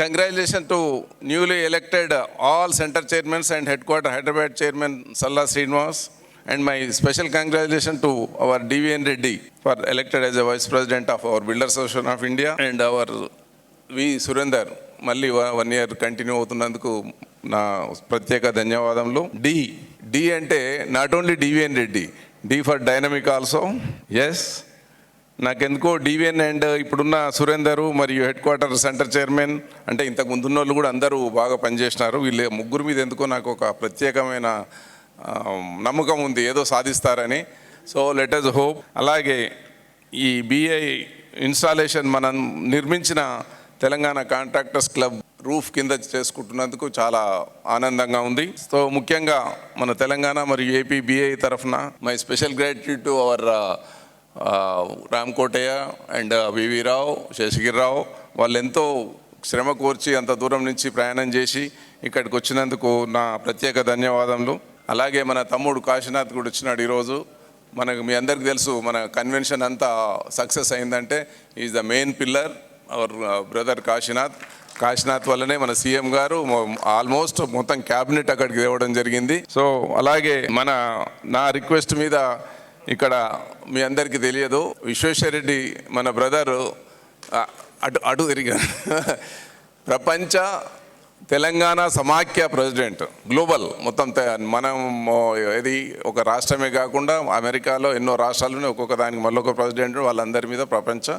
Congratulation to newly elected all center chairmans and head quarter Hyderabad chairman Salla Srinivas and my special congratulation to our DVN Reddy for elected as a vice president of our builder association of India and our V Surender మళ్ళీ one year continue అవుతున్నందుకు నా ప్రత్యేక ధన్యవాదములు. D D అంటే not only DVN Reddy D for dynamic also S నాకెందుకో DVN and ఇప్పుడున్న సురేందరు మరియు head quarter centre chairman అంటే ఇంతకు ముందున్న వాళ్ళు కూడా అందరూ బాగా పనిచేసినారు. వీళ్ళు ముగ్గురు మీద ఎందుకో నాకు ఒక ప్రత్యేకమైన నమ్మకం ఉంది ఏదో సాధిస్తారని. సో లెట్ అస్ హోప్ అలాగే ఈ బిఐ ఇన్స్టాలేషన్ మనం నిర్మించిన తెలంగాణ కాంట్రాక్టర్స్ క్లబ్ రూఫ్ కింద చేసుకుంటున్నందుకు చాలా ఆనందంగా ఉంది. సో ముఖ్యంగా మన తెలంగాణ మరియు ఏపీ బిఐ తరఫున my special gratitude to our Ram Kotaiah and VV Rao Seshagiri Rao వాళ్ళు ఎంతో శ్రమ కోర్చి అంత దూరం నుంచి ప్రయాణం చేసి ఇక్కడికి వచ్చినందుకు నా ప్రత్యేక ధన్యవాదములు. అలాగే మన తమ్ముడు కాశీనాథ్ కూడా వచ్చినాడు ఈరోజు. మనకు మీ అందరికీ తెలుసు మన కన్వెన్షన్ అంతా సక్సెస్ అయిందంటే is the main pillar our brother Kashinath. Kashinath వల్లనే మన సీఎం గారు ఆల్మోస్ట్ మొత్తం క్యాబినెట్ అక్కడికి తేవడం జరిగింది. సో అలాగే మన నా రిక్వెస్ట్ మీద ఇక్కడ మీ అందరికీ తెలియదు విశ్వేశ్వరరెడ్డి మన బ్రదరు అటు అటు తిరిగారు. ప్రపంచ తెలంగాణ సమాఖ్య ప్రెసిడెంట్ గ్లోబల్ మొత్తం తె- మనం ఇది ఒక రాష్ట్రమే కాకుండా అమెరికాలో ఎన్నో రాష్ట్రాలు ఒక్కొక్క దానికి మళ్ళొక ప్రెసిడెంట్ వాళ్ళందరి మీద ప్రపంచ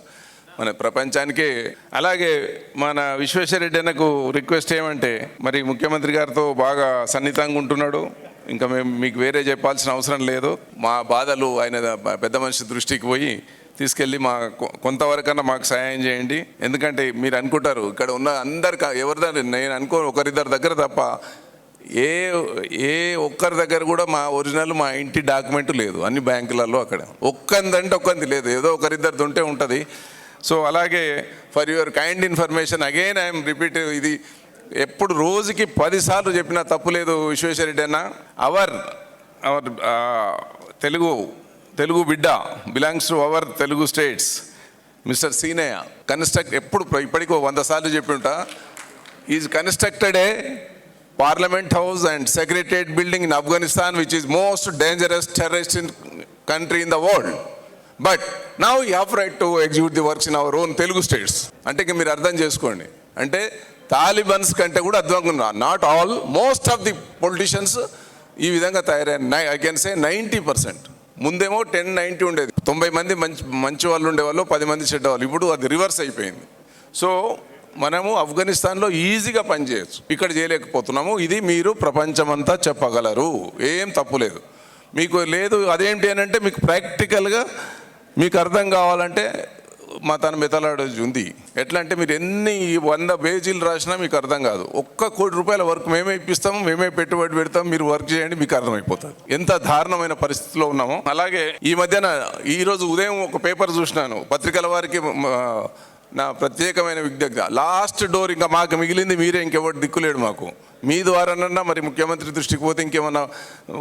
మన ప్రపంచానికి. అలాగే మన విశ్వేశ్వరరెడ్డి అన్నకు రిక్వెస్ట్ ఏమంటే మరి ముఖ్యమంత్రి గారితో బాగా సన్నిహితంగా ఉంటున్నాడు. ఇంకా మేము మీకు వేరే చెప్పాల్సిన అవసరం లేదు. మా బాధలు ఆయన పెద్ద మనిషి దృష్టికి పోయి తీసుకెళ్ళి మా కొ- కొంతవరకన్నా మాకు సహాయం చేయండి. ఎందుకంటే మీరు అనుకుంటారు ఇక్కడ ఉన్న అందరి ఎవరిదారు? నేను అనుకో ఒకరిద్దరి దగ్గర తప్ప ఏ ఏ ఒక్కరి దగ్గర కూడా మా ఒరిజినల్ మా ఇంటి డాక్యుమెంట్ లేదు. అన్ని బ్యాంకులలో అక్కడ. ఒక్కందంటే ఒక్కంది లేదు. ఏదో ఒకరిద్దరిది ఉంటే ఉంటుంది. సో అలాగే for your kind information again I'm repeat ఇది. ఎప్పుడు రోజుకి పదిసార్లు చెప్పినా తప్పు లేదు విశ్వేశ్వరరెడ్డి అన్న. అవర్ అవర్ తెలుగు తెలుగు బిడ్డ belongs to our Telugu states. Mister Seenaiah construct ఎప్పుడు ఇప్పటికీ ఓ వంద సార్లు చెప్పి ఉంటా. Is constructed a parliament house and secretariat building in Afghanistan which is most dangerous terrorist in country in the world but now you have right to execute the works in our own Telugu states అంటే ఇక మీరు అర్థం చేసుకోండి. అంటే Talibans కంటే కూడా అద్భుతంగా not all most of the politicians ఈ విధంగా తయారైన I can say ninety percent ముందేమో టెన్ నైంటీ ఉండేది. తొంభై మంది మంచి మంచి వాళ్ళు ఉండేవాళ్ళు పది మంది చెడ్డ వాళ్ళు ఇప్పుడు అది రివర్స్ అయిపోయింది. సో మనము ఆఫ్ఘనిస్తాన్లో ఈజీగా పనిచేయచ్చు ఇక్కడ చేయలేకపోతున్నాము. ఇది మీరు ప్రపంచమంతా చెప్పగలరు. ఏం తప్పులేదు మీకు లేదు అదేంటి అని అంటే మీకు ప్రాక్టికల్గా మీకు అర్థం కావాలంటే మా తన మెథడాలజీ ఉంది. ఎట్లా అంటే మీరు ఎన్ని వంద పేజీలు రాసినా మీకు అర్థం కాదు. ఒక్క కోటి రూపాయల వర్క్ మేమే ఇప్పిస్తాం మేమే పెట్టుబడి పెడతాం మీరు వర్క్ చేయండి మీకు అర్థమైపోతుంది. ఎంత దారుణమైన పరిస్థితిలో ఉన్నామో. అలాగే ఈ మధ్యన ఈరోజు ఉదయం ఒక పేపర్ చూసినాను. పత్రికల వారికి నా ప్రత్యేకమైన విజ్ఞప్తి. లాస్ట్ డోర్ ఇంకా మాకు మిగిలింది మీరే ఇంకెవరు దిక్కులేడు మాకు. మీ ద్వారానన్నా మరి ముఖ్యమంత్రి దృష్టికి పోతే ఇంకేమన్నా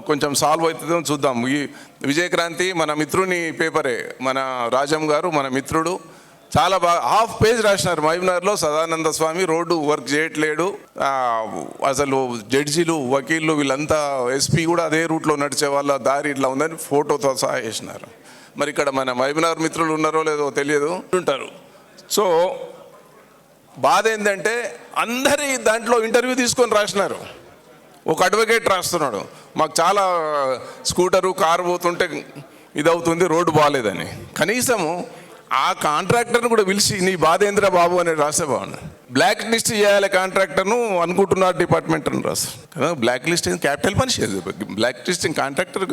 కొంచెం సాల్వ్ అవుతుందో చూద్దాం. ఈ విజయక్రాంతి మన మిత్రుని పేపరే మన రాజం గారు మన మిత్రుడు. చాలా బాగా హాఫ్ పేజ్ రాసినారు మహబూబ్నగర్లో సదానంద స్వామి రోడ్డు వర్క్ చేయట్లేడు. అసలు జడ్జీలు వకీళ్ళు వీళ్ళంతా ఎస్పీ కూడా అదే రూట్లో నడిచే వాళ్ళ దారి ఇట్లా ఉందని ఫోటోతో సహా వేసినారు. మరి ఇక్కడ మన మహబూబ్నగర్ మిత్రులు ఉన్నారో లేదో తెలియదు. ఉంటారు. సో బాధ ఏంటంటే అందరి దాంట్లో ఇంటర్వ్యూ తీసుకొని రాసినారు. ఒక అడ్వకేట్ రాస్తున్నాడు. మాకు చాలా స్కూటరు కారు పోతుంటే ఇదవుతుంది రోడ్డు బాగాలేదని కనీసము ఆ కాంట్రాక్టర్ని కూడా పిలిచి నీ బాధ ఏంద్రా బాబు? అని రాసే బాగుంది బ్లాక్ లిస్ట్ చేయాలి కాంట్రాక్టర్ను అనుకుంటున్నారు డిపార్ట్మెంట్ అని రాసు. కదా blacklisting capital punishment blacklisting contractor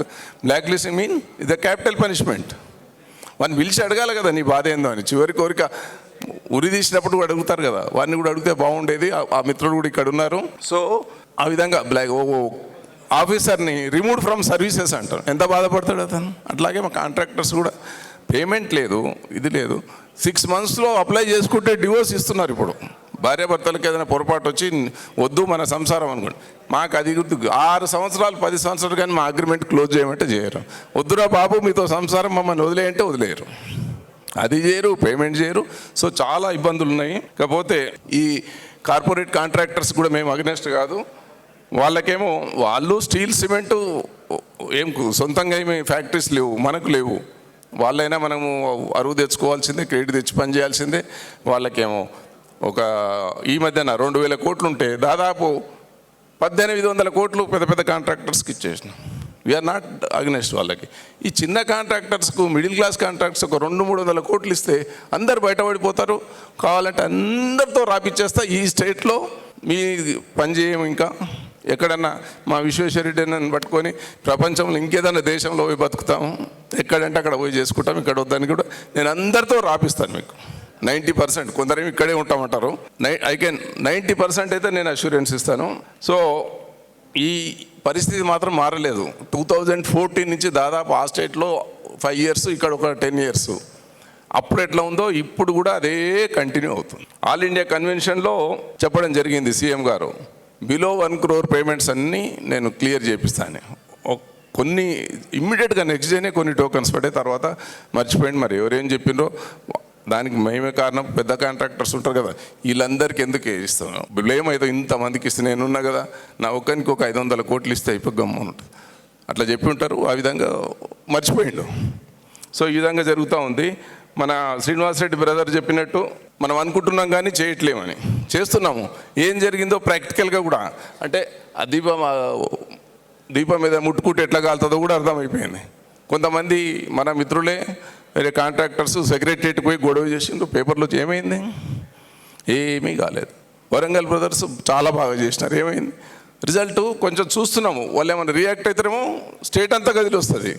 blacklisting mean ఇది క్యాపిటల్ పనిష్మెంట్ వాడిని పిలిచి అడగాలి కదా నీ బాధ ఏందో? అని. చివరి కోరిక ఉరి తీసినప్పుడు కూడా అడుగుతారు కదా. వాడిని కూడా అడిగితే బాగుండేది. ఆ- మిత్రుడు కూడా ఇక్కడ ఉన్నారు. సో ఆ విధంగా బ్లాక్ ఓ ఆఫీసర్ని రిమూవ్ ఫ్రమ్ సర్వీసెస్ అంటారు. ఎంత బాధపడతాడు అతను? అట్లాగే మా కాంట్రాక్టర్స్ కూడా. పేమెంట్ లేదు ఇది లేదు. సిక్స్ మంత్స్లో అప్లై చేసుకుంటే డివోర్స్ ఇస్తున్నారు ఇప్పుడు. భార్యాభర్తలకు ఏదైనా పొరపాటు వచ్చి వద్దు మన సంసారం అనుకోండి. మాకు అది గుర్తు ఆరు సంవత్సరాలు పది సంవత్సరాలు కానీ మా అగ్రిమెంట్ క్లోజ్ చేయమంటే చేయరు. వద్దురా బాబు మీతో సంసారం మమ్మల్ని వదిలేయంటే వదిలేయరు. అది చేయరు పేమెంట్ చేయరు. సో చాలా ఇబ్బందులు ఉన్నాయి కాకపోతే ఈ కార్పొరేట్ కాంట్రాక్టర్స్ కూడా మేము అగ్నెస్ట్ కాదు. వాళ్ళకేమో వాళ్ళు స్టీల్ సిమెంటు ఏం సొంతంగా ఏమి ఫ్యాక్టరీస్ లేవు మనకు లేవు. వాళ్ళైనా మనము అరువు తెచ్చుకోవాల్సిందే క్రెడిట్ తెచ్చి పని చేయాల్సిందే. వాళ్ళకేమో ఒక ఈ మధ్యన రెండు వేల కోట్లు ఉంటే దాదాపు పద్దెనిమిది వందల కోట్లు పెద్ద పెద్ద కాంట్రాక్టర్స్కి ఇచ్చేసినాం. వీఆర్ నాట్ అగ్నెస్ట్ వాళ్ళకి. ఈ చిన్న కాంట్రాక్టర్స్కు మిడిల్ క్లాస్ కాంట్రాక్టర్స్ ఒక రెండు మూడు వందల కోట్లు ఇస్తే అందరు బయటపడిపోతారు. కావాలంటే అందరితో రాపిచ్చేస్తా ఈ స్టేట్లో. మీ పని చేయము ఇంకా. ఎక్కడన్నా మా విశ్వేశ్వరరెడ్డిని పట్టుకొని ప్రపంచంలో ఇంకేదన్నా దేశంలో పోయి బతుకుతాము. ఎక్కడంటే అక్కడ పోయి చేసుకుంటాం ఇక్కడ వద్దని కూడా నేను అందరితో రాపిస్తాను మీకు. నైంటీ పర్సెంట్ కొందరేమి ఇక్కడే ఉంటామంటారు. నై ఐ కెన్ నైంటీ పర్సెంట్ అయితే నేను అష్యూరెన్స్ ఇస్తాను. సో ఈ పరిస్థితి మాత్రం మారలేదు. టూ థౌజండ్ ఫోర్టీన్ నుంచి దాదాపు ఆ స్టేట్లో ఫైవ్ ఇయర్స్ ఇక్కడ ఒక టెన్ ఇయర్స్ అప్పుడు ఎట్లా ఉందో ఇప్పుడు కూడా అదే కంటిన్యూ అవుతుంది. ఆల్ ఇండియా కన్వెన్షన్లో చెప్పడం జరిగింది సీఎం గారు. బిలో వన్ క్రోర్ పేమెంట్స్ అన్నీ నేను క్లియర్ చేపిస్తాను. కొన్ని ఇమ్మీడియట్గా నెక్స్ట్ డేనే కొన్ని టోకన్స్ పడే తర్వాత మర్చిపోయింది మరి ఎవరేం చెప్పిండ్రో దానికి మేమే కారణం. పెద్ద కాంట్రాక్టర్స్ ఉంటారు కదా. వీళ్ళందరికీ ఎందుకు ఇస్తాను బ్లేమ్ అయితే ఇంతమందికి ఇస్తే నేనున్నా కదా. నా ఒక్కరికి ఒక ఐదు వందల కోట్లు ఇస్తే అయిపోయి ఉంటుంది అట్లా చెప్పి ఉంటారు. ఆ విధంగా మర్చిపోయిండు. సో ఈ విధంగా జరుగుతూ ఉంది. మన శ్రీనివాసరెడ్డి బ్రదర్ చెప్పినట్టు మనం అనుకుంటున్నాం కానీ చేయట్లేమని. చేస్తున్నాము. ఏం జరిగిందో ప్రాక్టికల్గా కూడా. అంటే ఆ దీపం దీపం మీద ముట్టుకుంటే ఎట్లా కాలుతుందో కూడా అర్థమైపోయింది. కొంతమంది మన మిత్రులే వేరే కాంట్రాక్టర్స్ సెక్రటరియట్ పోయి గొడవ చేసిండ్రు. పేపర్లో ఏమైంది? ఏమీ కాలేదు. వరంగల్ బ్రదర్స్ చాలా బాగా చేసినారు. ఏమైంది? రిజల్ట్ కొంచెం చూస్తున్నాము. వాళ్ళు ఏమైనా రియాక్ట్ అవుతారేమో స్టేట్ అంతా గదిలో వస్తుంది.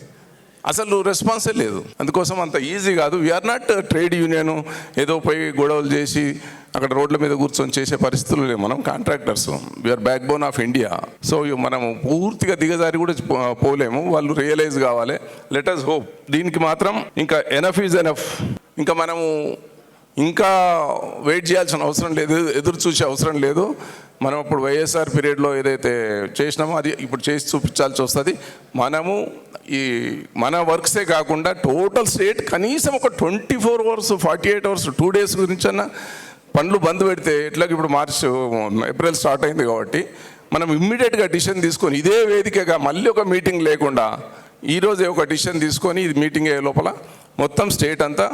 అసలు రెస్పాన్సే లేదు. అందుకోసం అంత ఈజీ కాదు. వీఆర్ నాట్ ట్రేడ్ యూనియన్ ఏదో పోయి గొడవలు చేసి అక్కడ రోడ్ల మీద కూర్చొని చేసే పరిస్థితులు లేవు. మనం contractors we are backbone of India so మనము పూర్తిగా దిగజారి కూడా పో- పోలేము. వాళ్ళు రియలైజ్ కావాలి. లెట్ అస్ హోప్ దీనికి మాత్రం ఇంకా ఎనఫ్ ఈజ్ ఎనఫ్ ఇంకా మనము ఇంకా వెయిట్ చేయాల్సిన అవసరం లేదు. ఎదురు చూసే అవసరం లేదు. మనం అప్పుడు వైఎస్ఆర్ పీరియడ్లో ఏదైతే చేసినామో అది ఇప్పుడు చేసి చూపించాల్సి వస్తుంది. మనము ఈ మన వర్క్సే కాకుండా టోటల్ స్టేట్ కనీసం ఒక twenty four hours forty eight hours two days గురించి అన్నా పనులు బంద్ పెడితే ఎట్లాగ ఇప్పుడు మార్చ్ ఏప్రిల్ స్టార్ట్ అయింది కాబట్టి మనం ఇమ్మీడియట్గా డిసిషన్ తీసుకొని ఇదే వేదికగా మళ్ళీ ఒక మీటింగ్ లేకుండా ఈరోజే ఒక డిసిషన్ తీసుకొని ఇది మీటింగ్ అయ్యే లోపల మొత్తం స్టేట్ అంతా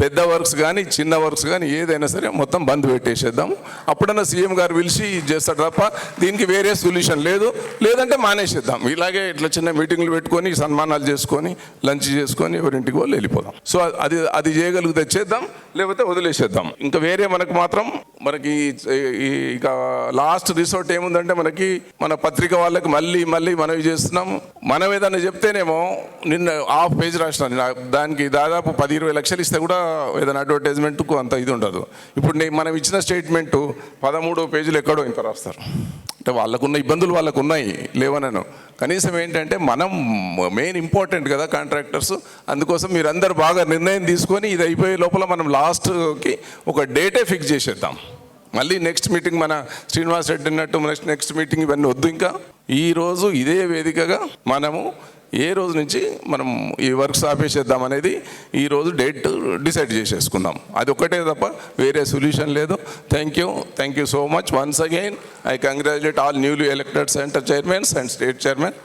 పెద్ద వర్క్స్ కానీ చిన్న వర్క్స్ కానీ ఏదైనా సరే మొత్తం బంద్ పెట్టేసేద్దాం. అప్పుడన్నా సీఎం గారు పిలిచి ఇది చేస్తాడు తప్ప దీనికి వేరే సొల్యూషన్ లేదు. లేదంటే మానేసేద్దాం. ఇలాగే ఇట్లా చిన్న మీటింగ్లు పెట్టుకొని సన్మానాలు చేసుకొని లంచ్ చేసుకొని ఎవరింటికి వాళ్ళు వెళ్ళిపోదాం. సో అది అది చేయగలిగితే చేద్దాం లేకపోతే వదిలేసేద్దాం. ఇంకా వేరే మనకు మాత్రం మనకి ఈ- ఇక లాస్ట్ రిసార్ట్ ఏముందంటే మనకి మన పత్రిక వాళ్ళకి మళ్ళీ మళ్ళీ మనవి చేస్తున్నాం మనం ఏదైనా చెప్తేనేమో నిన్న హాఫ్ పేజ్ రాసిన దానికి దాదాపు పది ఇరవై లక్షలు ఇస్తే కూడా ఏదైనా అడ్వర్టైజ్మెంట్కు అంత ఇది ఉండదు. ఇప్పుడు నేను మనం ఇచ్చిన స్టేట్మెంట్ పదమూడు పేజీలు ఎక్కడో ఇంత రాస్తారు. అంటే వాళ్ళకున్న ఇబ్బందులు వాళ్ళకు ఉన్నాయి లేవనను. కనీసం ఏంటంటే మనం మెయిన్ ఇంపార్టెంట్ కదా కాంట్రాక్టర్స్ అందుకోసం మీరందరూ బాగా నిర్ణయం తీసుకొని ఇది అయిపోయే లోపల మనం లాస్ట్కి ఒక డేటే ఫిక్స్ చేసేద్దాం. మళ్ళీ నెక్స్ట్ మీటింగ్ మన శ్రీనివాస్ రెడ్డి అన్నట్టు నెక్స్ట్ నెక్స్ట్ మీటింగ్ ఇవన్నీ వద్దు ఇంకా. ఈరోజు ఇదే వేదికగా మనము ఏ రోజు నుంచి మనం ఈ వర్క్స్ ఆపేసేద్దాం అనేది ఈ రోజు డేట్ డిసైడ్ చేసేసుకుందాం అది ఒకటే తప్ప వేరే సొల్యూషన్ లేదు. Thank you thank you so much once again I congratulate all newly elected centre chairmans and state chairman